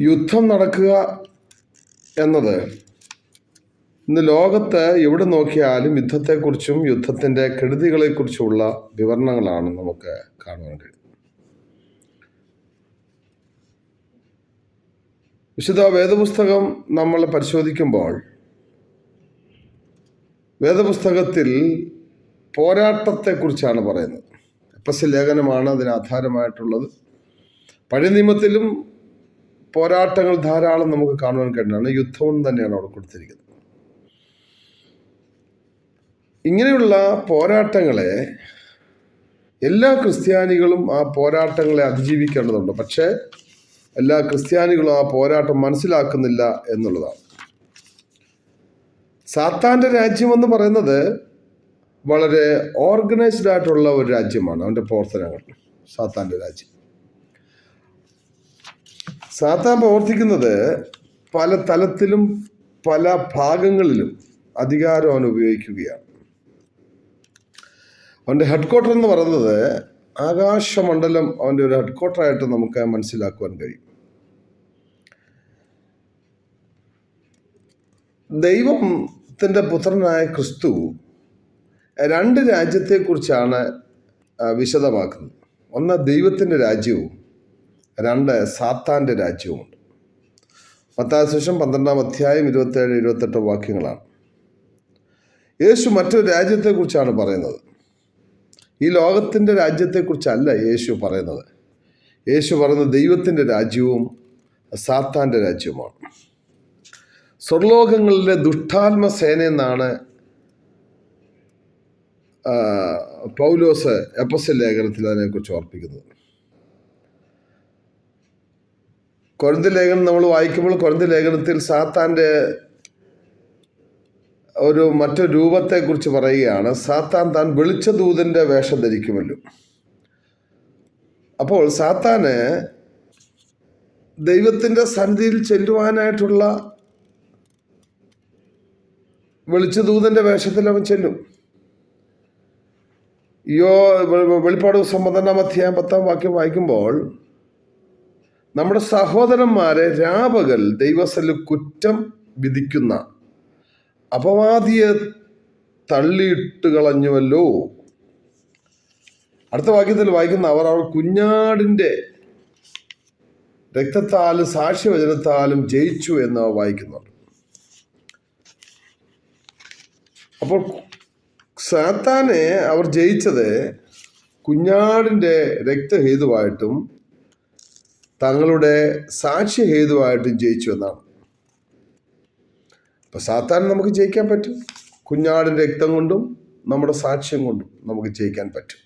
യുദ്ധം നടക്കുക എന്നത്. ഇന്ന് ലോകത്ത് എവിടെ നോക്കിയാലും യുദ്ധത്തെക്കുറിച്ചും യുദ്ധത്തിന്റെ കെടുതികളെക്കുറിച്ചുമുള്ള വിവരണങ്ങളാണ് നമുക്ക് കാണുവാൻ കഴിയുന്നത്. വിശുദ്ധ വേദപുസ്തകം നമ്മൾ പരിശോധിക്കുമ്പോൾ വേദപുസ്തകത്തിൽ പോരാട്ടത്തെക്കുറിച്ചാണ് പറയുന്നത്. എപ്പസ് ലേഖനമാണ് അതിന് ആധാരമായിട്ടുള്ളത്. പഴയ നിയമത്തിലും പോരാട്ടങ്ങൾ ധാരാളം നമുക്ക് കാണുവാൻ കഴിയുന്നതാണ്. യുദ്ധവും തന്നെയാണ് അവിടെ കൊടുത്തിരിക്കുന്നത്. ഇങ്ങനെയുള്ള പോരാട്ടങ്ങളെ എല്ലാ ക്രിസ്ത്യാനികളും ആ പോരാട്ടങ്ങളെ അതിജീവിക്കേണ്ടതുണ്ട്. പക്ഷേ എല്ലാ ക്രിസ്ത്യാനികളും ആ പോരാട്ടം മനസ്സിലാക്കുന്നില്ല എന്നുള്ളതാണ്. സാത്താന്റെ രാജ്യമെന്ന് പറയുന്നത് വളരെ ഓർഗനൈസ്ഡ് ആയിട്ടുള്ള ഒരു രാജ്യമാണ്. അവന്റെ പ്രവർത്തനങ്ങൾ സാത്താന്റെ രാജ്യം. സാത്താൻ പ്രവർത്തിക്കുന്നത് പല തലത്തിലും പല ഭാഗങ്ങളിലും അധികാരം അവൻ ഉപയോഗിക്കുകയാണ്. അവന്റെ ഹെഡ് ക്വാർട്ടർ എന്ന് പറയുന്നത് ആകാശമണ്ഡലം അവന്റെ ഒരു ഹെഡ് ക്വാർട്ടറായിട്ട് നമുക്ക് മനസ്സിലാക്കുവാൻ കഴിയും. ദൈവത്തിന്റെ പുത്രനായ ക്രിസ്തു രണ്ട് രാജ്യത്തെക്കുറിച്ചാണ് വിശദമാക്കുന്നത്. ഒന്ന് ദൈവത്തിന്റെ രാജ്യവും രണ്ട് സാത്താന്റെ രാജ്യവുമുണ്ട്. പത്താം ശേഷം പന്ത്രണ്ടാം അധ്യായം ഇരുപത്തേഴ് ഇരുപത്തെട്ട് വാക്യങ്ങളാണ്. യേശു മറ്റൊരു രാജ്യത്തെക്കുറിച്ചാണ് പറയുന്നത്. ഈ ലോകത്തിന്റെ രാജ്യത്തെക്കുറിച്ചല്ല യേശു പറയുന്നത്. യേശു പറയുന്നത് ദൈവത്തിന്റെ രാജ്യവും സാത്താന്റെ രാജ്യവുമാണ്. സ്വർലോകങ്ങളിലെ ദുഷ്ടാത്മ സേന എന്നാണ് ആ, പൗലോസ് എപ്പസൽ ലേഖനത്തിൽ അതിനെക്കുറിച്ച് ഓർപ്പിക്കുന്നത്. കൊരന്ത് ലേഖനം നമ്മൾ വായിക്കുമ്പോൾ കൊരന്ത് ലേഖനത്തിൽ സാത്താന്റെ ഒരു മറ്റൊരു രൂപത്തെക്കുറിച്ച് പറയുകയാണ് സാത്താൻ താൻ വെളിച്ചദൂതന്റെ വേഷം ധരിക്കുമല്ലോ. അപ്പോൾ സാത്താന് ദൈവത്തിന്റെ സന്നിധിയിൽ ചെല്ലുവാനായിട്ടുള്ള വെളിച്ചദൂതന്റെ വേഷത്തിൽ അവൻ ചെല്ലും. യോ വെളിപ്പാട് സംബന്ധനാമധ്യായം പത്താം വാക്യം വായിക്കുമ്പോൾ നമ്മുടെ സഹോദരന്മാരെ രാപകൽ ദൈവസൽ കുറ്റം വിധിക്കുന്ന അപവാദിയെ തള്ളിയിട്ട് കളഞ്ഞുവല്ലോ. അടുത്ത വാക്യത്തിൽ വായിക്കുന്ന അവർ അവർ കുഞ്ഞാടിന്റെ രക്തത്താലും സാക്ഷ്യവചനത്താലും ജയിച്ചു എന്ന് വായിക്കുന്നുണ്ട്. അപ്പോൾ സാത്താനെ അവർ ജയിച്ചത് കുഞ്ഞാടിന്റെ രക്തഹേതുവായിട്ടും തങ്ങളുടെ സാക്ഷ്യഹേതുവായിട്ടും ജയിച്ചു എന്നാണ്. അപ്പൊ സാത്താൻ നമുക്ക് ജയിക്കാൻ പറ്റും. കുഞ്ഞാടിന്റെ രക്തം കൊണ്ടും നമ്മുടെ സാക്ഷ്യം കൊണ്ടും നമുക്ക് ജയിക്കാൻ പറ്റും.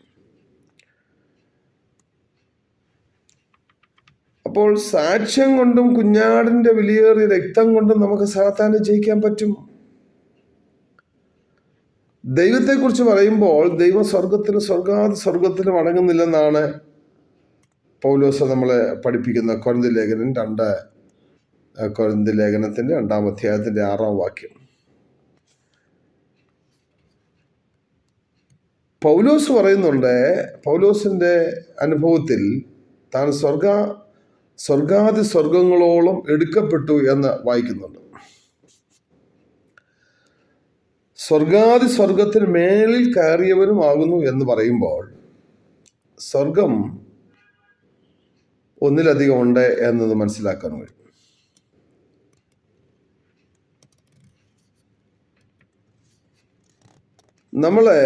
അപ്പോൾ സാക്ഷ്യം കൊണ്ടും കുഞ്ഞാടിന്റെ വിലയേറിയ രക്തം കൊണ്ടും നമുക്ക് സാത്താനെ ജയിക്കാൻ പറ്റും. ദൈവത്തെക്കുറിച്ച് പറയുമ്പോൾ ദൈവം സ്വർഗത്തിന് സ്വർഗാതി സ്വർഗത്തിന് അടങ്ങുന്നില്ലെന്നാണ് പൗലോസ് നമ്മളെ പഠിപ്പിക്കുന്ന കൊരന്തി ലേഖനം രണ്ട് കൊരന്തി ലേഖനത്തിന്റെ രണ്ടാം അധ്യായത്തിന്റെ ആറാം വാക്യം. പൗലോസ് പറയുന്നുണ്ട് പൗലോസിന്റെ അനുഭവത്തിൽ താൻ സ്വർഗ സ്വർഗാതി സ്വർഗങ്ങളോളം എടുക്കപ്പെട്ടു എന്ന് വായിക്കുന്നുണ്ട്. സ്വർഗാതി സ്വർഗത്തിന് മേളിൽ കയറിയവരുമാകുന്നു എന്ന് പറയുമ്പോൾ സ്വർഗം ഒന്നിലധികം ഉണ്ട് എന്നത് മനസ്സിലാക്കാൻ കഴിയും. നമ്മളെ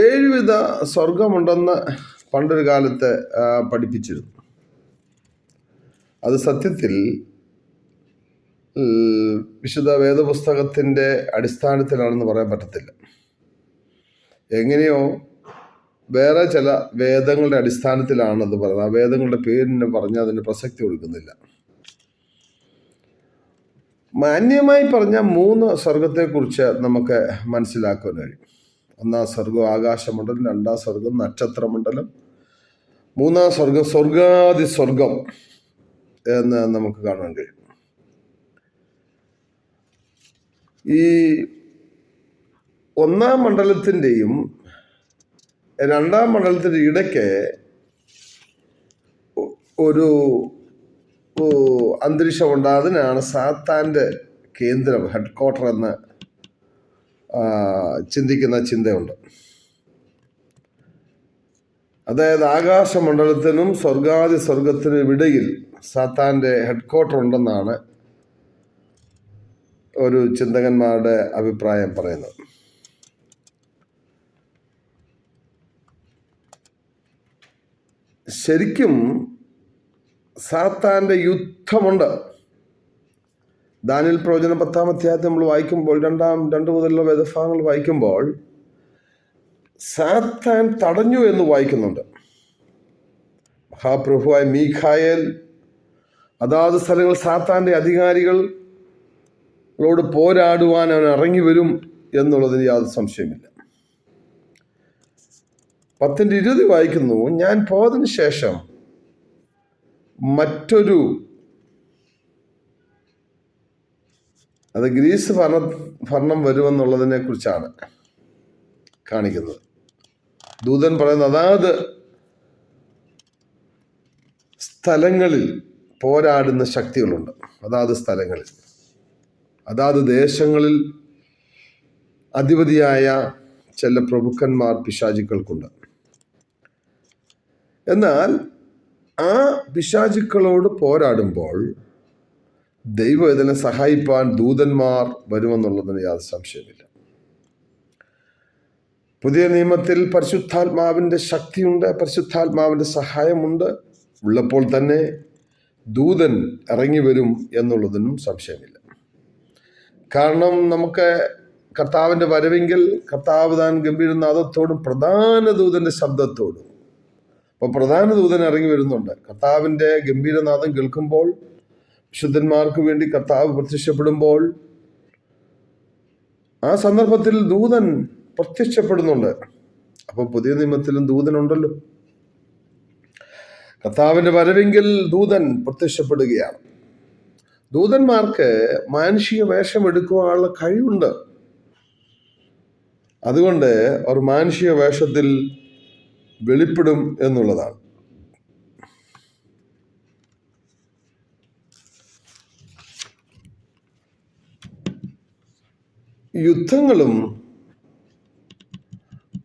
ഏഴുവിധ സ്വർഗമുണ്ടെന്ന് പണ്ടൊരു കാലത്ത് പഠിപ്പിച്ചിരുന്നു. അത് സത്യത്തിൽ വിശുദ്ധ വേദപുസ്തകത്തിന്റെ അടിസ്ഥാനത്തിലാണെന്ന് പറയാൻ പറ്റത്തില്ല. എങ്ങനെയോ വേറെ ചില വേദങ്ങളുടെ അടിസ്ഥാനത്തിലാണെന്ന് പറയുന്നത്. ആ വേദങ്ങളുടെ പേരിനെ പറഞ്ഞ് അതിന് പ്രസക്തി കൊടുക്കുന്നില്ല. മാന്യമായി പറഞ്ഞ മൂന്ന് സ്വർഗത്തെക്കുറിച്ച് നമുക്ക് മനസ്സിലാക്കാൻ കഴിയും. ഒന്നാം സ്വർഗം ആകാശമണ്ഡലം രണ്ടാം സ്വർഗം നക്ഷത്രമണ്ഡലം മൂന്നാം സ്വർഗം സ്വർഗാതി സ്വർഗം എന്ന് നമുക്ക് കാണാൻ കഴിയും. ഈ ഒന്നാം മണ്ഡലത്തിന്റെയും രണ്ടാം മണ്ഡലത്തിന്റെ ഇടയ്ക്ക് ഒരു അന്തരീക്ഷം ഉണ്ടാകുന്നതിനാണ് സാത്താന്റെ കേന്ദ്രം ഹെഡ് ക്വാർട്ടർ എന്ന് ചിന്തിക്കുന്ന ചിന്തയുണ്ട്. അതായത് ആകാശമണ്ഡലത്തിനും സ്വർഗാദി സ്വർഗത്തിനും ഇടയിൽ സാത്താന്റെ ഹെഡ് ക്വാർട്ടർ ഉണ്ടെന്നാണ് ഒരു ചിന്തകന്മാരുടെ അഭിപ്രായം പറയുന്നത്. ശരിക്കും സാത്താന്റെ യുദ്ധമുണ്ട്. ദാനിൽ പ്രവചന പത്താം അധ്യായത്തിൽ നമ്മൾ വായിക്കുമ്പോൾ രണ്ടാം രണ്ട് മുതലുള്ള വേദഭാഗങ്ങൾ വായിക്കുമ്പോൾ സാത്താൻ തടഞ്ഞു എന്ന് വായിക്കുന്നുണ്ട്. മഹാപ്രഭുവായ മീഖായൽ അതാത് സ്ഥലങ്ങൾ സാത്താന്റെ അധികാരികളോട് പോരാടുവാൻ അവൻ ഇറങ്ങി വരും എന്നുള്ളതിന് യാതൊരു സംശയമില്ല പത്തിന്റെ ഇരുപത് വായിക്കുന്നു. ഞാൻ പോയതിനു ശേഷം മറ്റൊരു അത് ഗ്രീസ് ഭരണ ഭരണം വരുമെന്നുള്ളതിനെ കുറിച്ചാണ് കാണിക്കുന്നത്. ദൂതൻ പറയുന്നത് അതാത് സ്ഥലങ്ങളിൽ പോരാടുന്ന ശക്തികളുണ്ട്. അതാത് സ്ഥലങ്ങളിൽ. അതാത് ദേശങ്ങളിൽ അധിപതിയായ ചില പ്രഭുക്കന്മാർ പിശാചുക്കൾക്കുണ്ട്. എന്നാൽ ആ പിശാചുക്കളോട് പോരാടുമ്പോൾ ദൈവം ഇതിനെ സഹായിപ്പാൻ ദൂതന്മാർ വരുമെന്നുള്ളതിന് യാതൊരു സംശയമില്ല പുതിയ നിയമത്തിൽ പരിശുദ്ധാത്മാവിന്റെ ശക്തിയുണ്ട് പരിശുദ്ധാത്മാവിന്റെ സഹായമുണ്ട്. ഉള്ളപ്പോൾ തന്നെ ദൂതൻ ഇറങ്ങി വരും എന്നുള്ളതിനും സംശയമില്ല. കാരണം നമുക്ക് കർത്താവിന്റെ വരവെങ്കിൽ കർത്താവ് താൻ ഗംഭീരനാഥത്തോടും പ്രധാന ദൂതന്റെ ശബ്ദത്തോടും അപ്പോൾ പ്രധാന ദൂതൻ ഇറങ്ങി വരുന്നുണ്ട്. കർത്താവിന്റെ ഗംഭീരനാഥം കേൾക്കുമ്പോൾ വിശുദ്ധന്മാർക്ക് വേണ്ടി കർത്താവ് പ്രത്യക്ഷപ്പെടുമ്പോൾ ആ സന്ദർഭത്തിൽ ദൂതൻ പ്രത്യക്ഷപ്പെടുന്നുണ്ട്. അപ്പോൾ പുതിയ നിയമത്തിലും ദൂതനുണ്ടല്ലോ. കർത്താവിന്റെ വരവെങ്കിൽ ദൂതൻ പ്രത്യക്ഷപ്പെടുകയാണ്. ദൂതന്മാർക്ക് മാനുഷിക വേഷം എടുക്കുവാനുള്ള കഴിവുണ്ട്. അതുകൊണ്ട് അവർ മാനുഷിക വേഷത്തിൽ വെളിപ്പെടും എന്നുള്ളതാണ്. യുദ്ധങ്ങളും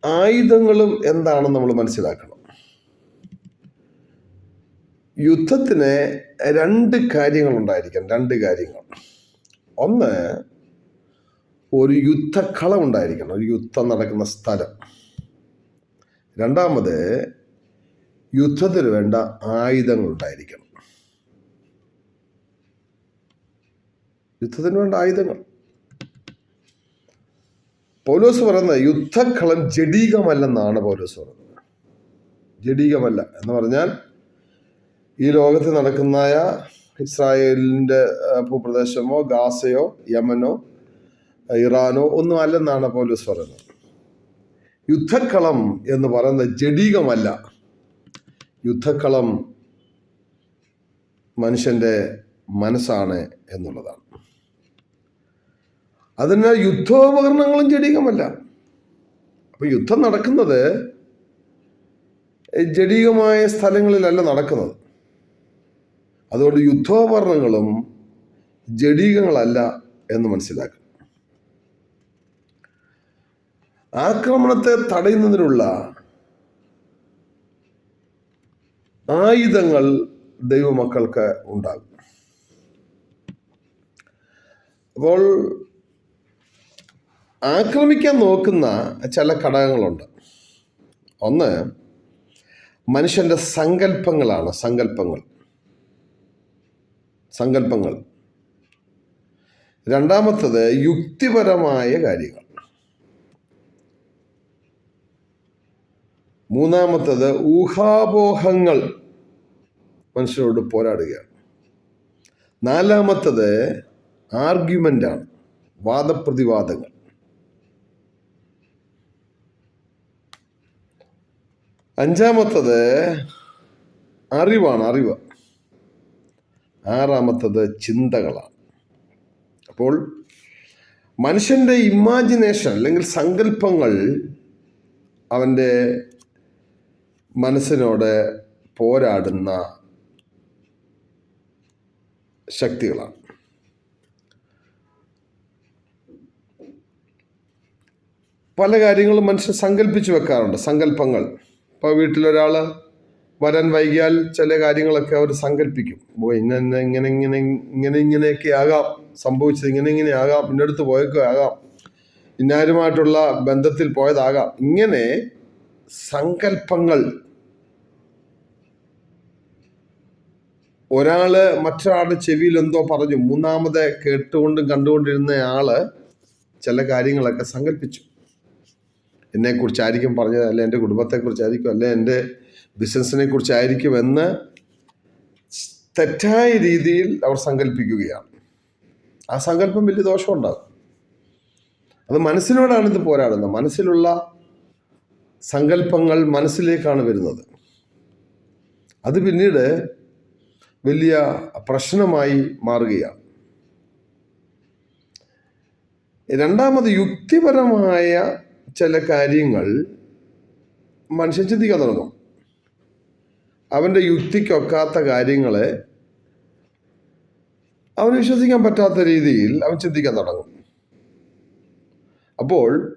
ആയുധങ്ങളും എന്താണെന്ന് നമ്മൾ മനസ്സിലാക്കണം. യുദ്ധത്തിന് രണ്ട് കാര്യങ്ങൾ ഉണ്ടായിരിക്കണം രണ്ട് കാര്യങ്ങൾ. ഒന്ന് ഒരു യുദ്ധക്കളം ഉണ്ടായിരിക്കണം ഒരു യുദ്ധം നടക്കുന്ന സ്ഥലം. രണ്ടാമത് യുദ്ധത്തിന് വേണ്ട ആയുധങ്ങൾ ഉണ്ടായിരിക്കണം യുദ്ധത്തിന് വേണ്ട ആയുധങ്ങൾ. പൗലോസ് പറയുന്നത് യുദ്ധക്കളം ജഡീകമല്ലെന്നാണ് പൗലോസ് പറയുന്നത്. ജഡീകമല്ല എന്ന് പറഞ്ഞാൽ ഈ ലോകത്ത് നടക്കുന്ന ഇസ്രായേലിന്റെ ഭൂപ്രദേശമോ ഗാസയോ യമനോ ഇറാനോ ഒന്നും അല്ലെന്നാണ് പൗലോസ് പറയുന്നത്. യുദ്ധക്കളം എന്ന് പറയുന്നത് ജഡീകമല്ല. യുദ്ധക്കളം മനുഷ്യന്റെ മനസ്സാണ് എന്നുള്ളതാണ്. അതിനാൽ യുദ്ധോപകരണങ്ങളും ജഡീകമല്ല. അപ്പൊ യുദ്ധം നടക്കുന്നത് ജഡീകമായ സ്ഥലങ്ങളിലല്ല നടക്കുന്നത്. അതുകൊണ്ട് യുദ്ധോപകരണങ്ങളും ജഡീകങ്ങളല്ല എന്ന് മനസ്സിലാക്കണം ആക്രമണത്തെ തടയുന്നതിനുള്ള ആയുധങ്ങൾ ദൈവമക്കൾക്ക് ഉണ്ടാകും. അപ്പോൾ ആക്രമിക്കാൻ നോക്കുന്ന ചില ഘടകങ്ങളുണ്ട്. ഒന്ന് മനുഷ്യന്റെ സങ്കല്പങ്ങളാണ്. സങ്കല്പങ്ങൾ. സങ്കല്പങ്ങൾ. രണ്ടാമത്തത് യുക്തിപരമായ കാര്യങ്ങൾ. മൂന്നാമത്തത് ഊഹാപോഹങ്ങൾ മനുഷ്യരോട് പോരാടുകയാണ്. നാലാമത്തത് ആർഗ്യുമെന്റാണ് വാദപ്രതിവാദങ്ങൾ. അഞ്ചാമത്തത് അറിവാണ് അറിവ്. ആറാമത്തത് ചിന്തകളാണ്. അപ്പോൾ മനുഷ്യന്റെ ഇമാജിനേഷൻ അല്ലെങ്കിൽ സങ്കല്പങ്ങൾ അവന്റെ മനസ്സിനോട് പോരാടുന്ന ശക്തികളാണ്. പല കാര്യങ്ങളും മനുഷ്യൻ സങ്കല്പിച്ച് വെക്കാറുണ്ട്. സങ്കല്പങ്ങൾ ഇപ്പോൾ വീട്ടിലൊരാൾ വരാൻ വൈകിയാൽ ചില കാര്യങ്ങളൊക്കെ അവർ സങ്കല്പിക്കും ഓ ഇന്ന ഇങ്ങനെ ഇങ്ങനെ ഇങ്ങനെ ഇങ്ങനെയൊക്കെ ആകാം. സംഭവിച്ചത് ഇങ്ങനെ ഇങ്ങനെ ആകാം. ഇന്നടുത്ത് പോയൊക്കെ ആകാം. ഇന്നാരുമായിട്ടുള്ള ബന്ധത്തിൽ പോയതാകാം. ഇങ്ങനെ സങ്കല്പങ്ങൾ ഒരാൾ മറ്റൊരാളുടെ ചെവിയിൽ എന്തോ പറഞ്ഞു. മൂന്നാമത് കേട്ടുകൊണ്ടും കണ്ടുകൊണ്ടിരുന്ന ആൾ ചില കാര്യങ്ങളൊക്കെ സങ്കല്പിച്ചു. എന്നെക്കുറിച്ചായിരിക്കും പറഞ്ഞത് അല്ലെ എന്റെ കുടുംബത്തെക്കുറിച്ചായിരിക്കും അല്ലെ എന്റെ ബിസിനസ്സിനെ കുറിച്ചായിരിക്കും എന്ന് തെറ്റായ രീതിയിൽ അവർ സങ്കല്പിക്കുകയാണ്. ആ സങ്കല്പം വലിയ ദോഷമുണ്ടാകും അത് മനസ്സിനോടാണ് ഇത് പോരാടുന്നത്. മനസ്സിലുള്ള സങ്കല്പങ്ങൾ മനസ്സിലേക്കാണ് വരുന്നത്. അത് പിന്നീട് വലിയ പ്രശ്നമായി മാറുകയാണ്. രണ്ടാമത് യുക്തിപരമായ ചില കാര്യങ്ങൾ മനുഷ്യൻ ചിന്തിക്കാൻ തുടങ്ങും. അവന്റെ യുക്തിക്കൊക്കാത്ത കാര്യങ്ങളെ അവൻ വിശ്വസിക്കാൻ പറ്റാത്ത രീതിയിൽ അവൻ ചിന്തിക്കാൻ തുടങ്ങും. അപ്പോൾ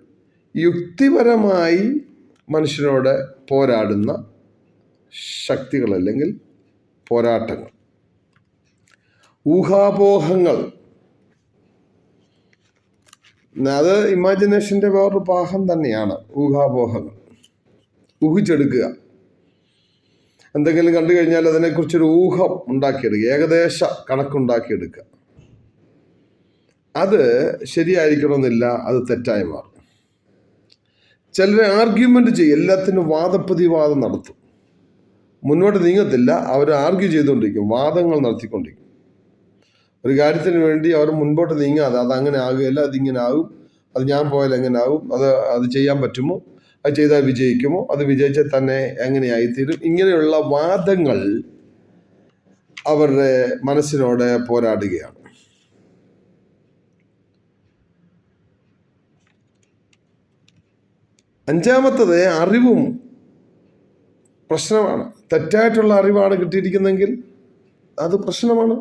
യുക്തിപരമായി മനുഷ്യനോട് പോരാടുന്ന ശക്തികൾ അല്ലെങ്കിൽ പോരാട്ടങ്ങൾ. ഊഹാപോഹങ്ങൾ. അത് ഇമാജിനേഷന്റെ വേറൊരു പാഹം തന്നെയാണ് ഊഹാപോഹങ്ങൾ. ഊഹിച്ചെടുക്കുക. എന്തെങ്കിലും കണ്ടു കഴിഞ്ഞാൽ അതിനെക്കുറിച്ചൊരു ഊഹം ഉണ്ടാക്കിയെടുക്കുക. ഏകദേശ കണക്കുണ്ടാക്കിയെടുക്കുക. അത് ശരിയായിരിക്കണമെന്നില്ല അത് തെറ്റായി മാറും. ചിലരെ ആർഗ്യുമെന്റ് ചെയ്യും എല്ലാത്തിനും വാദപ്രതിവാദം നടത്തും. മുന്നോട്ട് നീങ്ങത്തില്ല. അവർ ആർഗ്യൂ ചെയ്തുകൊണ്ടിരിക്കും. വാദങ്ങൾ നടത്തിക്കൊണ്ടിരിക്കും. ഒരു കാര്യത്തിന് വേണ്ടി അവർ മുൻപോട്ട് നീങ്ങാതെ അത് അങ്ങനെ ആകുകയില്ല അതിങ്ങനെ ആകും. അത് ഞാൻ പോയാൽ എങ്ങനെ ആകും? അത് അത് ചെയ്യാൻ പറ്റുമോ? അത് ചെയ്താൽ വിജയിക്കുമോ? അത് വിജയിച്ചാൽ തന്നെ എങ്ങനെയായിത്തീരും? ഇങ്ങനെയുള്ള വാദങ്ങൾ അവരുടെ മനസ്സിനോട് പോരാടുകയാണ്. അഞ്ചാമത്തത് അറിവും പ്രശ്നമാണ്. തെറ്റായിട്ടുള്ള അറിവാണ് കിട്ടിയിരിക്കുന്നതെങ്കിൽ അത് പ്രശ്നമാണ്.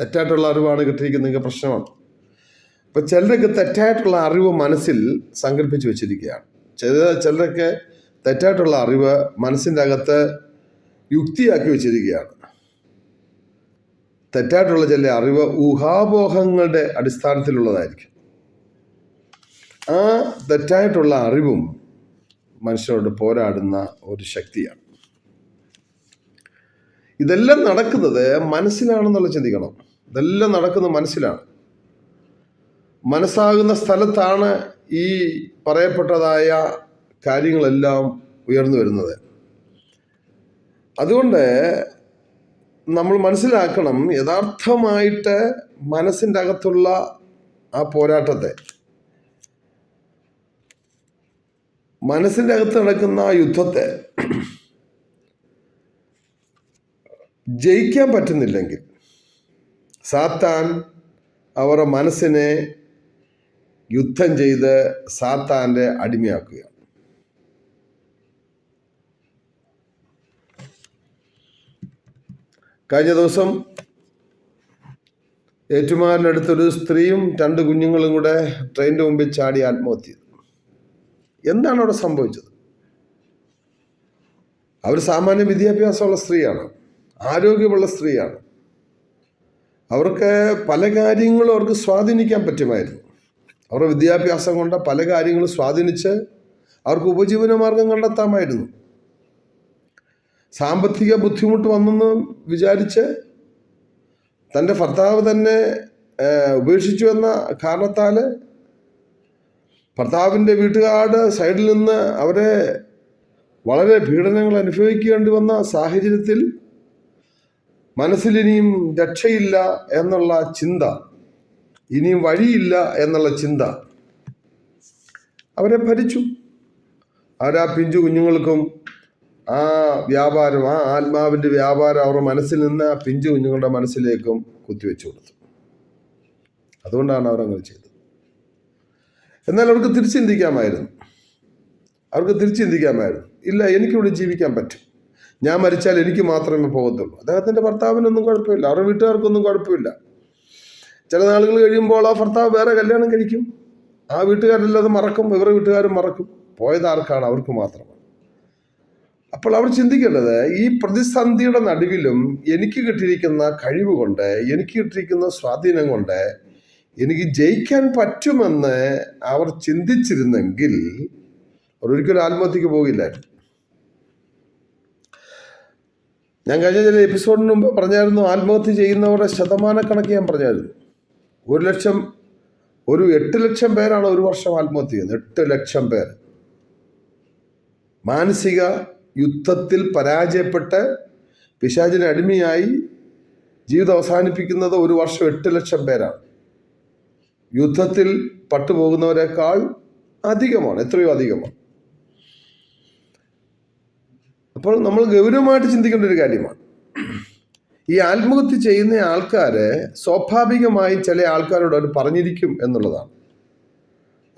തെറ്റായിട്ടുള്ള അറിവാണ് കിട്ടിയിരിക്കുന്നതെങ്കിൽ പ്രശ്നമാണ്. അപ്പം ചിലരൊക്കെ തെറ്റായിട്ടുള്ള അറിവ് മനസ്സിൽ സങ്കല്പിച്ച് വെച്ചിരിക്കുകയാണ്. ചില ചിലരൊക്കെ തെറ്റായിട്ടുള്ള അറിവ് മനസ്സിന്റെ അകത്ത് യുക്തിയാക്കി വെച്ചിരിക്കുകയാണ്. തെറ്റായിട്ടുള്ള ചില അറിവ് ഊഹാപോഹങ്ങളുടെ അടിസ്ഥാനത്തിലുള്ളതായിരിക്കും. ആ തെറ്റായിട്ടുള്ള അറിവും മനുഷ്യരോട് പോരാടുന്ന ഒരു ശക്തിയാണ്. ഇതെല്ലാം നടക്കുന്നത് മനസ്സിലാണെന്നുള്ള ചിന്തിക്കണം. ഇതെല്ലാം നടക്കുന്നത് മനസ്സിലാണ്. മനസ്സാകുന്ന സ്ഥലത്താണ് ഈ പറയപ്പെട്ടതായ കാര്യങ്ങളെല്ലാം ഉയർന്നു വരുന്നത്. അതുകൊണ്ട് നമ്മൾ മനസ്സിലാക്കണം യഥാർത്ഥമായിട്ട് മനസ്സിന്റെ അകത്തുള്ള ആ പോരാട്ടത്തെ. മനസ്സിന്റെ അകത്ത് നടക്കുന്ന ആ യുദ്ധത്തെ ജയിക്കാൻ പറ്റുന്നില്ലെങ്കിൽ സാത്താൻ അവരുടെ മനസ്സിനെ യുദ്ധം ചെയ്ത് സാത്താന്റെ അടിമയാക്കുക. കഴിഞ്ഞ ദിവസം ഏറ്റുമാരിനടുത്തൊരു സ്ത്രീയും രണ്ട് കുഞ്ഞുങ്ങളും കൂടെ ട്രെയിനിന്റെ മുമ്പിൽ ചാടി ആത്മഹത്യ ചെയ്തു. എന്താണ് അവിടെ സംഭവിച്ചത്? അവർ സാമാന്യ വിദ്യാഭ്യാസമുള്ള സ്ത്രീയാണ് ആരോഗ്യമുള്ള സ്ത്രീയാണ്. അവർക്ക് പല കാര്യങ്ങളും അവർക്ക് സ്വാധീനിക്കാൻ പറ്റുമായിരുന്നു. അവരുടെ വിദ്യാഭ്യാസം കൊണ്ട് പല കാര്യങ്ങളും സ്വാധീനിച്ച് അവർക്ക് ഉപജീവന മാർഗം കണ്ടെത്താമായിരുന്നു. സാമ്പത്തിക ബുദ്ധിമുട്ട് വന്നെന്ന് വിചാരിച്ച് തന്റെ ഭർത്താവ് തന്നെ ഉപേക്ഷിച്ചു എന്ന കാരണത്താൽ ഭർത്താവിന്റെ വീട്ടുകാരുടെ സൈഡിൽ നിന്ന് അവരെ വളരെ പീഡനങ്ങൾ അനുഭവിക്കേണ്ടി വന്ന സാഹചര്യത്തിൽ മനസ്സിലിനിയും രക്ഷയില്ല എന്നുള്ള ചിന്ത ഇനിയും വഴിയില്ല എന്നുള്ള ചിന്ത അവരെ ഭരിച്ചു. അവരാ പിഞ്ചു കുഞ്ഞുങ്ങൾക്കും ആ വ്യാപാരം ആ ആത്മാവിന്റെ വ്യാപാരം അവരുടെ മനസ്സിൽ നിന്ന് ആ പിഞ്ചു കുഞ്ഞുങ്ങളുടെ മനസ്സിലേക്കും കുത്തിവെച്ചു കൊടുത്തു. അതുകൊണ്ടാണ് അവരങ്ങനെ ചെയ്തത്. എന്നാൽ അവർക്ക് തിരിച്ചിന്തിക്കാമായിരുന്നു. അവർക്ക് തിരിച്ചിന്തിക്കാമായിരുന്നു. ഇല്ല എനിക്കിവിടെ ജീവിക്കാൻ പറ്റും. ഞാൻ മരിച്ചാൽ എനിക്ക് മാത്രമേ പോകത്തുള്ളൂ. അദ്ദേഹത്തിന്റെ ഭർത്താവിനൊന്നും കുഴപ്പമില്ല. അവരുടെ വീട്ടുകാർക്കൊന്നും കുഴപ്പമില്ല. ചില നാളുകൾ കഴിയുമ്പോൾ ആ ഭർത്താവ് വേറെ കല്യാണം കഴിക്കും. ആ വീട്ടുകാരെല്ലാം അത് മറക്കും. ഇവരുടെ വീട്ടുകാരും മറക്കും. പോയത് ആർക്കാണ്? അവർക്ക് മാത്രമാണ്. അപ്പോൾ അവർ ചിന്തിക്കേണ്ടത് ഈ പ്രതിസന്ധിയുടെ നടുവിലും എനിക്ക് കിട്ടിയിരിക്കുന്ന കഴിവ് കൊണ്ട് എനിക്ക് കിട്ടിയിരിക്കുന്ന സ്വാധീനം കൊണ്ട് എനിക്ക് ജയിക്കാൻ പറ്റുമെന്ന് അവർ ചിന്തിച്ചിരുന്നെങ്കിൽ അവർ ഒരിക്കലും ആത്മഹത്യക്ക് പോകില്ലായിരുന്നു. ഞാൻ കഴിഞ്ഞ ചില എപ്പിസോഡിന് മുമ്പ് പറഞ്ഞായിരുന്നു ആത്മഹത്യ ചെയ്യുന്നവരുടെ ശതമാനക്കണക്ക് ഞാൻ പറഞ്ഞായിരുന്നു. ഒരു ലക്ഷം ഒരു എട്ട് ലക്ഷം പേരാണ് ഒരു വർഷം ആത്മഹത്യ ചെയ്യുന്നത്. എട്ട് ലക്ഷം പേർ മാനസിക യുദ്ധത്തിൽ പരാജയപ്പെട്ട് പിശാചിന് അടിമയായി ജീവിതം അവസാനിപ്പിക്കുന്നത് ഒരു വർഷം എട്ട് ലക്ഷം പേരാണ്. യുദ്ധത്തിൽ പട്ടുപോകുന്നവരെക്കാൾ അധികമാണ് എത്രയോ അധികമാണ്. അപ്പോൾ നമ്മൾ ഗൗരവമായിട്ട് ചിന്തിക്കേണ്ട ഒരു കാര്യമാണ്. ഈ ആത്മഹത്യ ചെയ്യുന്ന ആൾക്കാരെ സ്വാഭാവികമായി ചില ആൾക്കാരോട് അവർ പറഞ്ഞിരിക്കും എന്നുള്ളതാണ്.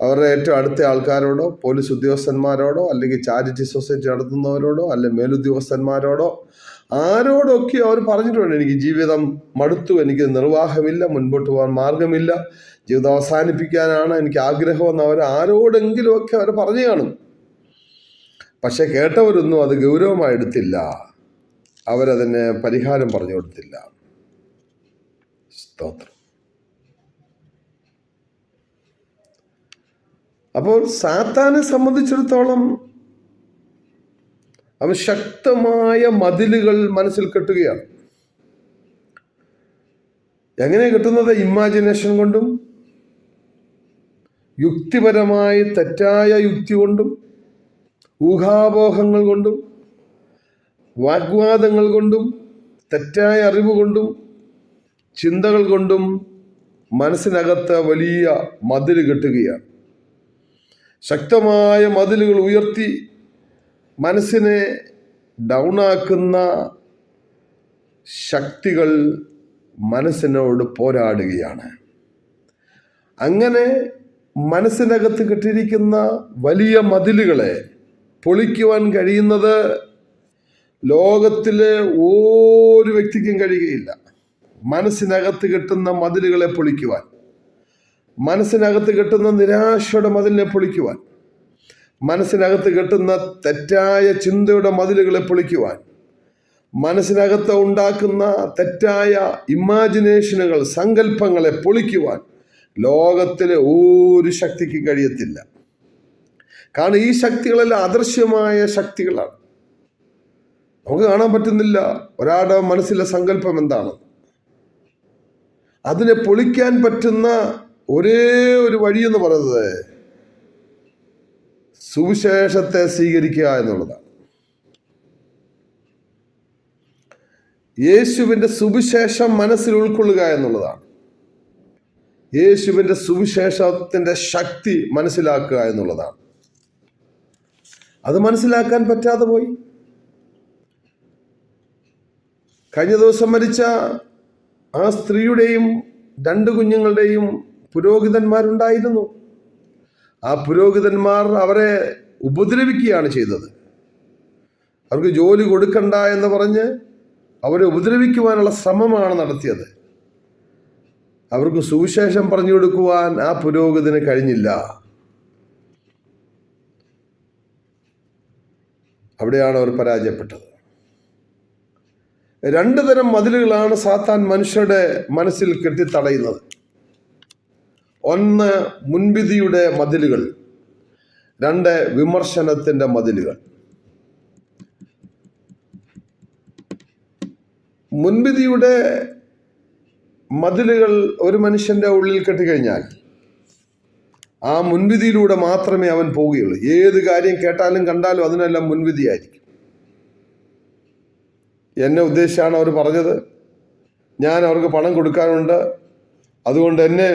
അവരുടെ ഏറ്റവും അടുത്ത ആൾക്കാരോടോ പോലീസ് ഉദ്യോഗസ്ഥന്മാരോടോ അല്ലെങ്കിൽ ചാരിറ്റി സൊസൈറ്റി നടത്തുന്നവരോടോ അല്ലെങ്കിൽ മേലുദ്യോഗസ്ഥന്മാരോടോ ആരോടൊക്കെ അവർ പറഞ്ഞിട്ടുണ്ട് എനിക്ക് ജീവിതം മടുത്തു എനിക്ക് നിർവാഹമില്ല മുൻപോട്ട് പോകാൻ മാർഗമില്ല ജീവിതം അവസാനിപ്പിക്കാനാണ് എനിക്ക് ആഗ്രഹമെന്ന് അവർ ആരോടെങ്കിലുമൊക്കെ അവർ പറഞ്ഞു കാണും. പക്ഷെ കേട്ടവരൊന്നും അത് ഗൗരവമായി എടുത്തില്ല. അവരതിന് പരിഹാരം പറഞ്ഞു കൊടുത്തില്ല. സ്തോത്രം. അപ്പോൾ സാത്താനെ സംബന്ധിച്ചിടത്തോളം അവൻ ശക്തമായ മതിലുകൾ മനസ്സിൽ കെട്ടുകയാണ്. എങ്ങനെ കിട്ടുന്നത്? ഇമാജിനേഷൻ കൊണ്ടും യുക്തിപരമായി തെറ്റായ യുക്തി കൊണ്ടും ഊഹാപോഹങ്ങൾ കൊണ്ടും വാഗ്വാദങ്ങൾ കൊണ്ടും തെറ്റായ അറിവ് കൊണ്ടും ചിന്തകൾ കൊണ്ടും മനസ്സിനകത്ത് വലിയ മതിൽ കെട്ടുകയാണ്. ശക്തമായ മതിലുകൾ ഉയർത്തി മനസ്സിനെ ഡൗൺ ആക്കുന്ന ശക്തികൾ മനസ്സിനോട് പോരാടുകയാണ്. അങ്ങനെ മനസ്സിനകത്ത് കിട്ടിയിരിക്കുന്ന വലിയ മതിലുകളെ പൊളിക്കുവാൻ കഴിയുന്നത് ലോകത്തിലെ ഒരു വ്യക്തിക്കും കഴിയുകയില്ല. മനസ്സിനകത്ത് കിട്ടുന്ന മതിലുകളെ പൊളിക്കുവാൻ മനസ്സിനകത്ത് കിട്ടുന്ന നിരാശയുടെ മതിലിനെ പൊളിക്കുവാൻ മനസ്സിനകത്ത് കെട്ടുന്ന തെറ്റായ ചിന്തയുടെ മതിലുകളെ പൊളിക്കുവാൻ മനസ്സിനകത്ത് ഉണ്ടാക്കുന്ന തെറ്റായ ഇമാജിനേഷനുകൾ സങ്കല്പങ്ങളെ പൊളിക്കുവാൻ ലോകത്തിലെ ഒരു ശക്തിക്ക് കഴിയത്തില്ല. കാരണം ഈ ശക്തികളെല്ലാം അദൃശ്യമായ ശക്തികളാണ്. നമുക്ക് കാണാൻ പറ്റുന്നില്ല ഒരാളുടെ മനസ്സിലെ സങ്കല്പം എന്താണ്. അതിനെ പൊളിക്കാൻ പറ്റുന്ന ഒരേ ഒരു വഴിയെന്ന് പറയുന്നത് സുവിശേഷത്തെ സ്വീകരിക്കുക എന്നുള്ളതാണ്. യേശുവിന്റെ സുവിശേഷം മനസ്സിൽ ഉൾക്കൊള്ളുക എന്നുള്ളതാണ്. യേശുവിന്റെ സുവിശേഷത്തിന്റെ ശക്തി മനസ്സിലാക്കുക എന്നുള്ളതാണ്. അത് മനസ്സിലാക്കാൻ പറ്റാതെ പോയി. കഴിഞ്ഞ ദിവസം മരിച്ച ആ സ്ത്രീയുടെയും രണ്ട് കുഞ്ഞുങ്ങളുടെയും പുരോഹിതന്മാരുണ്ടായിരുന്നു. ആ പുരോഹിതന്മാർ അവരെ ഉപദ്രവിക്കുകയാണ് ചെയ്തത്. അവർക്ക് ജോലി കൊടുക്കണ്ട എന്ന് പറഞ്ഞ് അവരെ ഉപദ്രവിക്കുവാനുള്ള ശ്രമമാണ് നടത്തിയത്. അവർക്ക് സുവിശേഷം പറഞ്ഞു കൊടുക്കുവാൻ ആ പുരോഹിതന് കഴിഞ്ഞില്ല. അവിടെയാണ് അവർ പരാജയപ്പെട്ടത്. രണ്ട് തരം മതിലുകളാണ് സാത്താൻ മനുഷ്യരുടെ മനസ്സിൽ കെട്ടിത്തടയുന്നത്. ഒന്ന് മുൻവിധിയുടെ മതിലുകൾ രണ്ട് വിമർശനത്തിന്റെ മതിലുകൾ. മുൻവിധിയുടെ മതിലുകൾ ഒരു മനുഷ്യന്റെ ഉള്ളിൽ കെട്ടിക്കഴിഞ്ഞാൽ ആ മുൻവിധിയിലൂടെ മാത്രമേ അവൻ പോവുകയുള്ളൂ. ഏത് കാര്യം കേട്ടാലും കണ്ടാലും അതിനെല്ലാം മുൻവിധിയായിരിക്കും. എന്നെ ഉദ്ദേശിച്ചാണ് അവർ പറഞ്ഞത്. ഞാൻ അവർക്ക് പണം കൊടുക്കാനുണ്ട് അതുകൊണ്ട് എന്നെ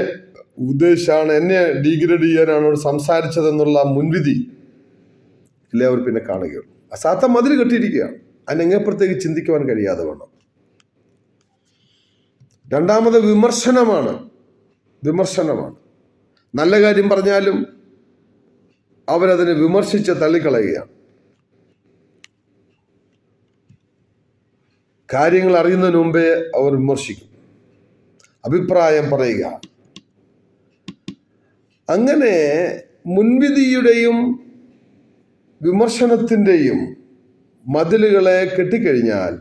ഉദ്ദേശിച്ചാണ് എന്നെ ഡീഗ്രേഡ് ചെയ്യാനാണ് അവർ സംസാരിച്ചതെന്നുള്ള മുൻവിധി ഇല്ലേ അവർ പിന്നെ കാണുകയുള്ളൂ അസാത്ത മതിൽ കെട്ടിയിരിക്കുകയാണ് അതിനെങ്ങപ്പുറത്തേക്ക് ചിന്തിക്കുവാൻ കഴിയാതെ വേണം. രണ്ടാമത് വിമർശനമാണ്. വിമർശനമാണ്. നല്ല കാര്യം പറഞ്ഞാലും അവരതിനെ വിമർശിച്ച് തള്ളിക്കളയുകയാണ്. കാര്യങ്ങൾ അറിയുന്നതിന് മുമ്പേ അവർ വിമർശിക്കും. അഭിപ്രായം പറയുക. അങ്ങനെ മുൻവിധിയുടെയും വിമർശനത്തിന്റെയും മതിലുകളെ കെട്ടിക്കഴിഞ്ഞാൽ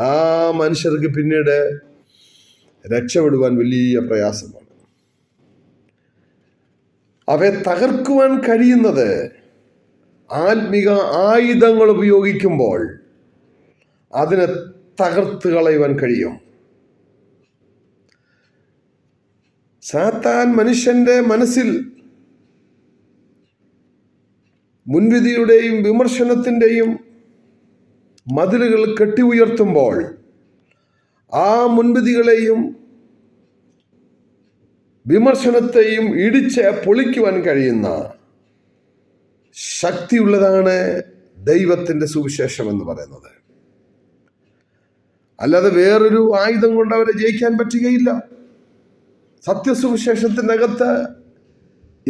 ആ മനുഷ്യർക്ക് പിന്നീട് രക്ഷപ്പെടുവാൻ വലിയ പ്രയാസമാണ്. അവയെ തകർക്കുവാൻ കഴിയുന്നത് ആത്മിക ആയുധങ്ങൾ ഉപയോഗിക്കുമ്പോൾ അതിനെ തകർത്ത് കളയുവാൻ കഴിയും. സാത്താൻ മനുഷ്യന്റെ മനസ്സിൽ മുൻവിധിയുടെയും വിമർശനത്തിന്റെയും മതിലുകൾ കെട്ടി ഉയർത്തുമ്പോൾ ആ മുൻവിധികളെയും വിമർശനത്തെയും ഇടിച്ച് പൊളിക്കുവാൻ കഴിയുന്ന ശക്തിയുള്ളതാണ് ദൈവത്തിന്റെ സുവിശേഷം എന്ന് പറയുന്നത്. അല്ലാതെ വേറൊരു ആയുധം കൊണ്ട് അവരെ ജയിക്കാൻ പറ്റുകയില്ല. സത്യസുവിശേഷത്തിന്റെ അകത്ത്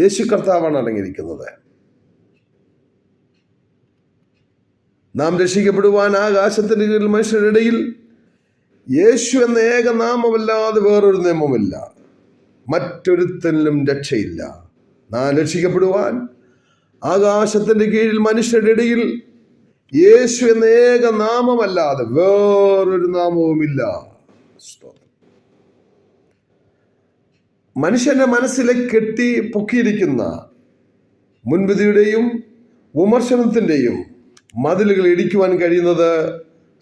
യേശു കർത്താവാണ് അടങ്ങിയിരിക്കുന്നത്. നാം രക്ഷിക്കപ്പെടുവാൻ ആകാശത്തിന്റെ കീഴിൽ മനുഷ്യരുടെ ഇടയിൽ യേശു എന്ന ഏക നാമമല്ലാതെ വേറൊരു നിയമമില്ല മറ്റൊരുത്തനിലും രക്ഷയില്ല. നാം രക്ഷിക്കപ്പെടുവാൻ ആകാശത്തിന്റെ കീഴിൽ മനുഷ്യരുടെ ഇടയിൽ യേശു എന്ന ഏക നാമമല്ലാതെ വേറൊരു നാമവുമില്ല. മനുഷ്യന്റെ മനസ്സിലെ കെട്ടി പൊക്കിയിരിക്കുന്ന മുൻവിധിയുടെയും വിമർശനത്തിന്റെയും മതിലുകൾ ഇടിക്കുവാൻ കഴിയുന്നത്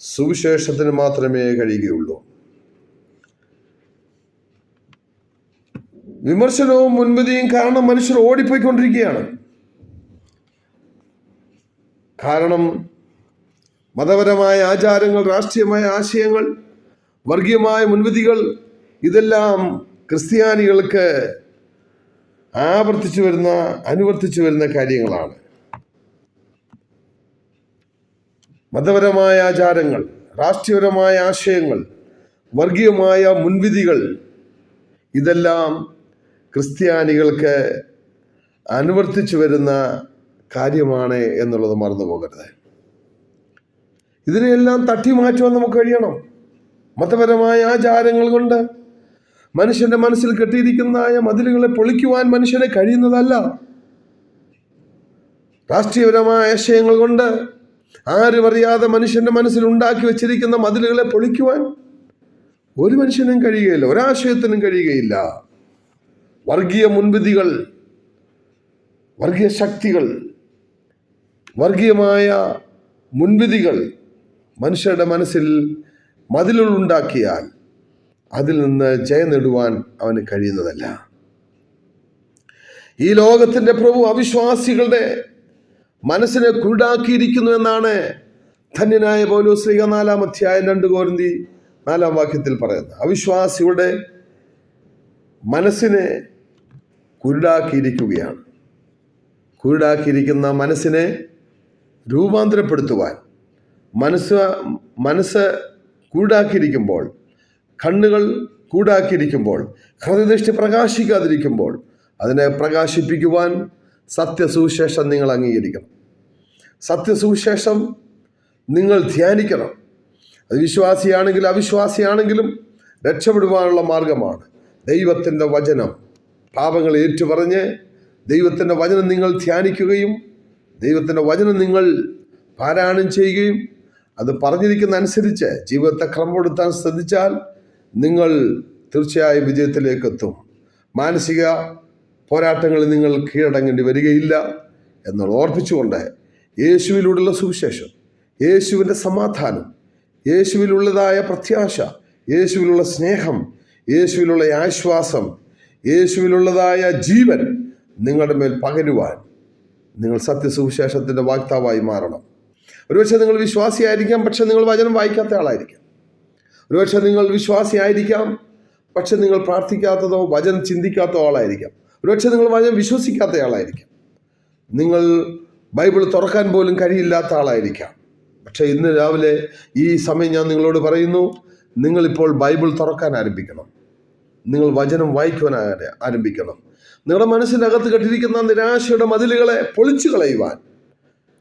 സുവിശേഷത്തിന് മാത്രമേ കഴിയുകയുള്ളൂ. വിമർശനവും മുൻവിധിയും കാരണം മനുഷ്യർ ഓടിപ്പോയിക്കൊണ്ടിരിക്കുകയാണ്. കാരണം മതപരമായ ആചാരങ്ങൾ രാഷ്ട്രീയമായ ആശയങ്ങൾ വർഗീയമായ മുൻവിധികൾ ഇതെല്ലാം ക്രിസ്ത്യാനികൾക്ക് ആവർത്തിച്ചു വരുന്ന അനുവർത്തിച്ചു വരുന്ന കാര്യങ്ങളാണ്. മതപരമായ ആചാരങ്ങൾ രാഷ്ട്രീയപരമായ ആശയങ്ങൾ വർഗീയമായ മുൻവിധികൾ ഇതെല്ലാം ക്രിസ്ത്യാനികൾക്ക് അനുവർത്തിച്ചു വരുന്ന കാര്യമാണ് എന്നുള്ളത് മറന്നു പോകരുത്. ഇതിനെയെല്ലാം തട്ടി മാറ്റുവാൻ നമുക്ക് കഴിയണം. മതപരമായ ആചാരങ്ങൾ കൊണ്ട് മനുഷ്യന്റെ മനസ്സിൽ കെട്ടിയിരിക്കുന്നതായ മതിലുകളെ പൊളിക്കുവാൻ മനുഷ്യനെ കഴിയുന്നതല്ല. രാഷ്ട്രീയപരമായ ആശയങ്ങൾ കൊണ്ട് ആരും അറിയാതെ മനുഷ്യന്റെ മനസ്സിൽ ഉണ്ടാക്കി വെച്ചിരിക്കുന്ന മതിലുകളെ പൊളിക്കുവാൻ ഒരു മനുഷ്യനും കഴിയുകയില്ല ഒരാശയത്തിനും കഴിയുകയില്ല. വർഗീയ മുൻവിധികൾ വർഗീയ ശക്തികൾ വർഗീയമായ മുൻവിധികൾ മനുഷ്യരുടെ മനസ്സിൽ മതിലുകൾ ഉണ്ടാക്കിയാൽ അതിൽ നിന്ന് ജയം നേടുവാൻ അവന് കഴിയുന്നതല്ല. ഈ ലോകത്തിന്റെ പ്രഭു അവിശ്വാസികളുടെ മനസ്സിനെ കുരുടാക്കിയിരിക്കുന്നു എന്നാണ് ധന്യനായ പൗലോസ്ലിക നാലാം അധ്യായം രണ്ട് കോരന്തി നാലാം വാക്യത്തിൽ പറയുന്നത്. അവിശ്വാസികളുടെ മനസ്സിനെ കുരുടാക്കിയിരിക്കുകയാണ്. കുരുടാക്കിയിരിക്കുന്ന മനസ്സിനെ രൂപാന്തരപ്പെടുത്തുവാൻ മനസ്സ് മനസ്സ് കൂടാക്കിയിരിക്കുമ്പോൾ കണ്ണുകൾ കൂടാക്കിയിരിക്കുമ്പോൾ ഹൃദയദൃഷ്ടി പ്രകാശിക്കാതിരിക്കുമ്പോൾ അതിനെ പ്രകാശിപ്പിക്കുവാൻ സത്യസുവിശേഷം നിങ്ങൾ അംഗീകരിക്കണം. സത്യസുവിശേഷം നിങ്ങൾ ധ്യാനിക്കണം. അത് വിശ്വാസിയാണെങ്കിലും അവിശ്വാസിയാണെങ്കിലും രക്ഷപ്പെടുവാനുള്ള മാർഗമാണ്. ദൈവത്തിന്റെ വചനം. പാപങ്ങൾ ഏറ്റുപറഞ്ഞ് ദൈവത്തിന്റെ വചനം നിങ്ങൾ ധ്യാനിക്കുകയും ദൈവത്തിന്റെ വചനം നിങ്ങൾ പാരായണം ചെയ്യുകയും അത് പറഞ്ഞിരിക്കുന്ന അനുസരിച്ച് ജീവിതത്തെ ക്രമപ്പെടുത്താൻ ശ്രദ്ധിച്ചാൽ നിങ്ങൾ തീർച്ചയായും വിജയത്തിലേക്ക് എത്തും മാനസിക പോരാട്ടങ്ങളിൽ നിങ്ങൾ കീഴടങ്ങേണ്ടി വരികയില്ല എന്നുള്ള ഓർപ്പിച്ചുകൊണ്ട് യേശുവിലൂടെയുള്ള സുവിശേഷം യേശുവിന്റെ സമാധാനം യേശുവിലുള്ളതായ പ്രത്യാശ യേശുവിലുള്ള സ്നേഹം യേശുവിലുള്ള ആശ്വാസം യേശുവിലുള്ളതായ ജീവൻ നിങ്ങളുടെ മേൽ പകരുവാൻ നിങ്ങൾ സത്യസുവിശേഷത്തിന്റെ വാക്താവായി മാറണം. ഒരുപക്ഷെ നിങ്ങൾ വിശ്വാസിയായിരിക്കാം പക്ഷെ നിങ്ങൾ വചനം വായിക്കാത്ത ആളായിരിക്കാം. ഒരുപക്ഷെ നിങ്ങൾ വിശ്വാസിയായിരിക്കാം പക്ഷെ നിങ്ങൾ പ്രാർത്ഥിക്കാത്തതോ വചനം ചിന്തിക്കാത്ത ആളായിരിക്കാം. ഒരുപക്ഷെ നിങ്ങൾ വചനം വിശ്വസിക്കാത്ത ആളായിരിക്കാം. നിങ്ങൾ ബൈബിൾ തുറക്കാൻ പോലും കഴിയില്ലാത്ത ആളായിരിക്കാം. പക്ഷെ ഇന്ന് രാവിലെ ഈ സമയം ഞാൻ നിങ്ങളോട് പറയുന്നു നിങ്ങളിപ്പോൾ ബൈബിൾ തുറക്കാൻ ആരംഭിക്കണം. നിങ്ങൾ വചനം വായിക്കുവാൻ ആരംഭിക്കണം. നിങ്ങളുടെ മനസ്സിനകത്ത് കെട്ടിരിക്കുന്ന നിരാശയുടെ മതിലുകളെ പൊളിച്ചു കളയുവാൻ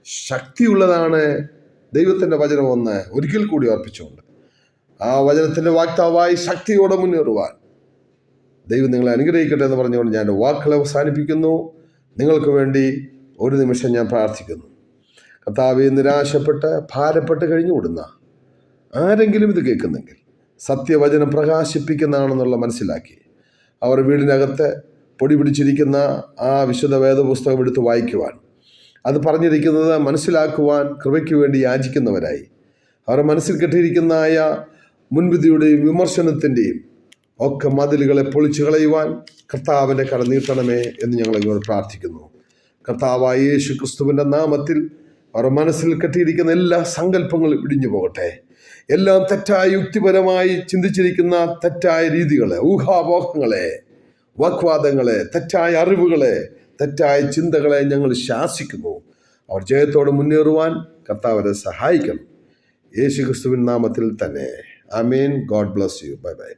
ശക്തിയുള്ളതാണ് ദൈവത്തിന്റെ വചനമെന്ന് ഒരിക്കൽ കൂടി ഓർപ്പിച്ചുകൊണ്ട് ആ വചനത്തിന്റെ വാക്താവായി ശക്തിയോടെ മുന്നേറുവാൻ. ദൈവം നിങ്ങളെ അനുഗ്രഹിക്കട്ടെ എന്ന് പറഞ്ഞുകൊണ്ട് ഞാൻ വാക്കുകൾ അവസാനിപ്പിക്കുന്നു. നിങ്ങൾക്ക് വേണ്ടി ഒരു നിമിഷം ഞാൻ പ്രാർത്ഥിക്കുന്നു. കർത്താവ് നിരാശപ്പെട്ട് ഭാരപ്പെട്ട് കഴിഞ്ഞുകൂടുന്ന ആരെങ്കിലും ഇത് കേൾക്കുന്നെങ്കിൽ സത്യവചനം പ്രകാശിപ്പിക്കുന്നതാണെന്നുള്ള മനസ്സിലാക്കി അവർ വീടിനകത്ത് പൊടി പിടിച്ചിരിക്കുന്ന ആ വിശുദ്ധ വേദപുസ്തകം എടുത്ത് വായിക്കുവാൻ അത് പറഞ്ഞിരിക്കുന്നത് മനസ്സിലാക്കുവാൻ കൃപയ്ക്ക് വേണ്ടി യാചിക്കുന്നവരായി. അവരുടെ മനസ്സിൽ കെട്ടിയിരിക്കുന്നതായ മുൻവിധിയുടെയും വിമർശനത്തിന്റെയും ഒക്കെ മതിലുകളെ പൊളിച്ചു കളയുവാൻ കർത്താവിന്റെ കട നീട്ടണമേ എന്ന് ഞങ്ങൾ ഇങ്ങോട്ട് പ്രാർത്ഥിക്കുന്നു. കർത്താവായ യേശു ക്രിസ്തുവിന്റെ നാമത്തിൽ അവരുടെ മനസ്സിൽ കെട്ടിയിരിക്കുന്ന എല്ലാ സങ്കല്പങ്ങളും ഇടിഞ്ഞു പോകട്ടെ. എല്ലാം തെറ്റായ യുക്തിപരമായി ചിന്തിച്ചിരിക്കുന്ന തെറ്റായ രീതികളെ ഊഹാപോഹങ്ങളെ വാഗ്വാദങ്ങളെ തെറ്റായ അറിവുകളെ തെറ്റായ ചിന്തകളെ ഞങ്ങൾ ശാസിക്കുന്നു. അവർ ജയത്തോടെ മുന്നേറുവാൻ കർത്താവരെ സഹായിക്കണം. യേശു ക്രിസ്തുവിൻ നാമത്തിൽ തന്നെ. Amen. God bless you. Bye bye.